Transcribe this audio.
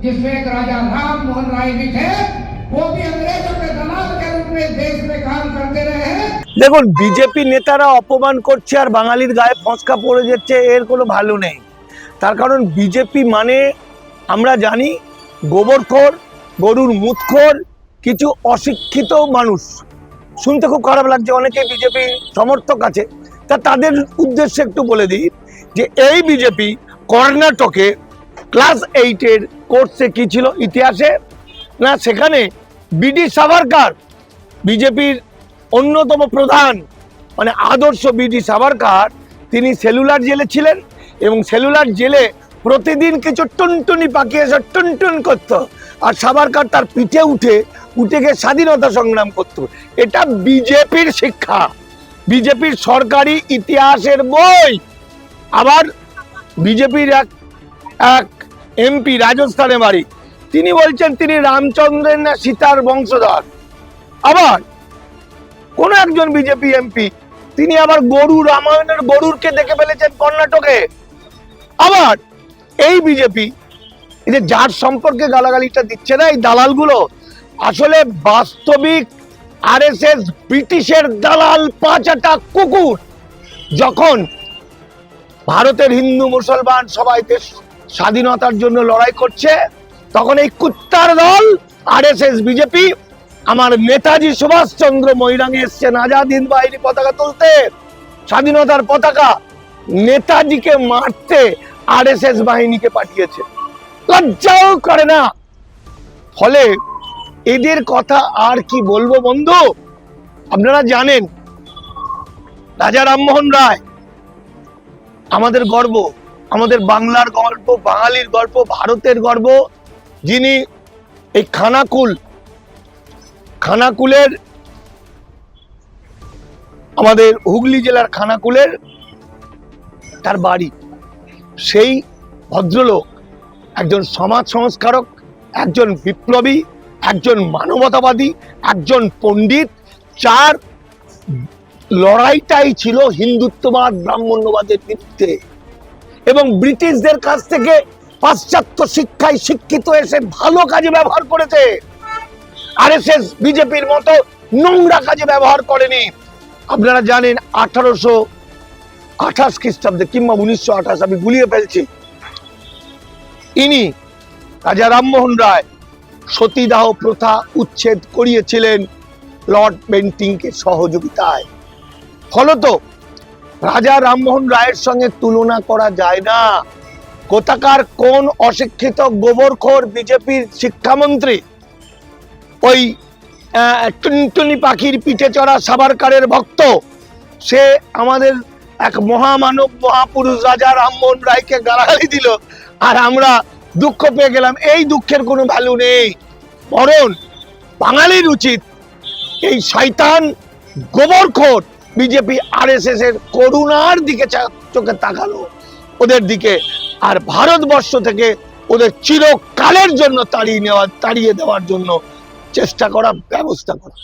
जिसमें एक राजा राम मोहन राय भी थे वो भी अंग्रेजों के दलाल के रूप में देश में काम करते रहे हैं দেখুন বিজেপি নেতারা অপমান করছে আর বাঙালির গায়ে ফসকা পড়ে যাচ্ছে এর কোনো ভালো নেই তার কারণ বিজেপি মানে আমরা জানি গোবরখোর গরুর মুতখোর কিছু অশিক্ষিত মানুষ শুনতে খুব খারাপ লাগছে অনেকে বিজেপি সমর্থক আছে তা তাদের উদ্দেশ্যে একটু বলে দিই যে এই বিজেপি কর্ণাটকে ক্লাস এইটের কোর্সে কি ছিল ইতিহাসে? না, সেখানে বিডি সাভারকার, বিজেপির অন্যতম প্রধান মানে আদর্শ বিডি সাভারকার, তিনি সেলুলার জেলে ছিলেন এবং সেলুলার জেলে প্রতিদিন কিছু টুনটুনি পাখি এসে টুনটুন করত আর সাভারকার তার পিঠে উঠে উঠে গিয়ে স্বাধীনতা সংগ্রাম করত। এটা বিজেপির শিক্ষা। বিজেপির সরকারি ইতিহাসের বই। আবার বিজেপির এক এক এমপি রাজস্থানে বাড়ি তিনি বলছেন, তিনি রামচন্দ্রের না সীতার বংশধর। আবার কোন একজন বিজেপি এমপি তিনি আবার গরু, রামায়ণের গরুরকে দেখে ফেলেছেন কর্ণাটকে। আবার এই বিজেপি যে যার সম্পর্কে গালাগালিটা দিচ্ছে না এই দালালগুলো, আসলে বাস্তবিক আরএসএস ব্রিটিশের দালাল পাঁচাটা কুকুর, যখন ভারতের হিন্দু মুসলমান সবাই দেশ স্বাধীনতার জন্য লড়াই করছে, তখন এই কুত্তার দল আরএসএস বিজেপি আমার নেতাজি সুভাষচন্দ্র মৈরাঙে এসছেন আজাদ হিন্দ বাহিনী পতাকা তুলতে। স্বাধীনতার পতাকা নেতাজিকে মারতে আরএসএস বাহিনীকে পাঠিয়েছে। লজ্জাও করে না। ফলে এদের কথা আর কি বলব বন্ধু? আপনারা জানেন, রাজা রামমোহন রায়, আমাদের গর্ব। আমাদের বাংলার গল্প, বাঙালির গল্প, ভারতের গর্ব। যিনি এই খানাকুল, খানাকুলের আমাদের হুগলি জেলার খানাকুলের তার বাড়ি। সেই ভদ্রলোক একজন সমাজ সংস্কারক, একজন বিপ্লবী, একজন মানবতাবাদী, একজন পণ্ডিত, যার লড়াইটাই ছিল হিন্দুত্ববাদ, ব্রাহ্মণ্যবাদের বিরুদ্ধে। এবং ব্রিটিশদের কাছ থেকে পাশ্চাত্য শিক্ষায় শিক্ষিত এসে ভালো কাজে ব্যবহার করেছে। আর এস এস বিজেপির মতো নোংরা কাজে ব্যবহার করেনি। আপনারা জানেন আঠারোশো আঠাশ খ্রিস্টাব্দে কিংবা উনিশশো আঠাশ আমি গুলিয়ে ফেলছি। ইনি রাজা রামমোহন রায় সতীদাহ প্রথা উচ্ছেদ করিয়েছিলেন লর্ড পেন্টিংকে সহযোগিতায়। ফলত রাজা রামমোহন রায়ের সঙ্গে তুলনা করা যায় না। কোথাকার কোন অশিক্ষিত গোবরখোর বিজেপির শিক্ষামন্ত্রী ওই টুনটুনি পাখির পিঠে চড়া সাবারকারের ভক্ত, সে আমাদের এক মহামানব মহাপুরুষ রাজা রামমোহন রায়কে গালাগালি দিল, আর আমরা দুঃখ পেয়ে গেলাম। এই দুঃখের কোনো ভ্যালু নেই। বরং বাঙালির উচিত এই শয়তান গোবরখোর বিজেপি আর এস এস এর করুণার দিকে চোখে তাকালো। ওদের দিকে আর ভারতবর্ষ থেকে ওদের চিরকালের জন্য তাড়িয়ে নেওয়া তাড়িয়ে দেওয়ার জন্য চেষ্টা করা ব্যবস্থা করা।